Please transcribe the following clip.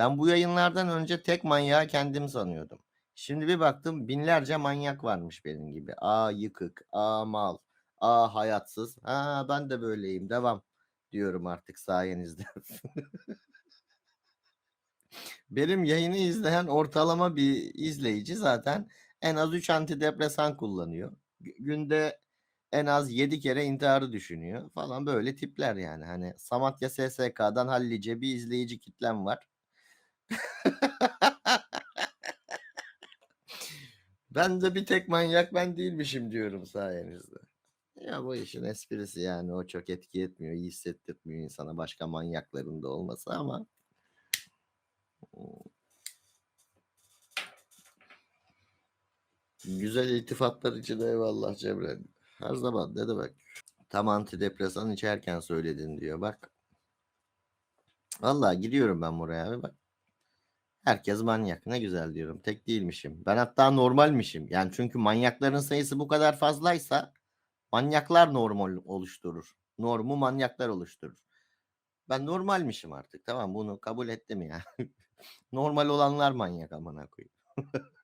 Ben bu yayınlardan önce tek manyağı kendim sanıyordum. Şimdi bir baktım binlerce manyak varmış benim gibi. A yıkık, A mal, A hayatsız. Ha ben de böyleyim. Devam diyorum artık sayenizde. Benim yayını izleyen ortalama bir izleyici zaten en az 3 antidepresan kullanıyor. Gü- Günde en az 7 kere intiharı düşünüyor falan böyle tipler yani. Hani Samatya SSK'dan hallice bir izleyici kitlem var. Ben de bir tek manyak ben değilmişim diyorum sayenizde. Ya bu işin esprisi yani o çok etki etmiyor, iyi hissettirmiyor insana başka manyakların da olması ama güzel iltifatlar için eyvallah Cemre. Her zaman ne demek. Tam antidepresan içerken söyledin diyor bak. Vallahi gidiyorum ben buraya abi bak. Herkes manyak. Ne güzel diyorum. Tek değilmişim. Ben hatta normalmişim. Yani çünkü manyakların sayısı bu kadar fazlaysa manyaklar normal oluşturur. Normu manyaklar oluşturur. Ben normalmişim artık. Tamam bunu kabul ettim ya. Normal olanlar manyak amına koyayım.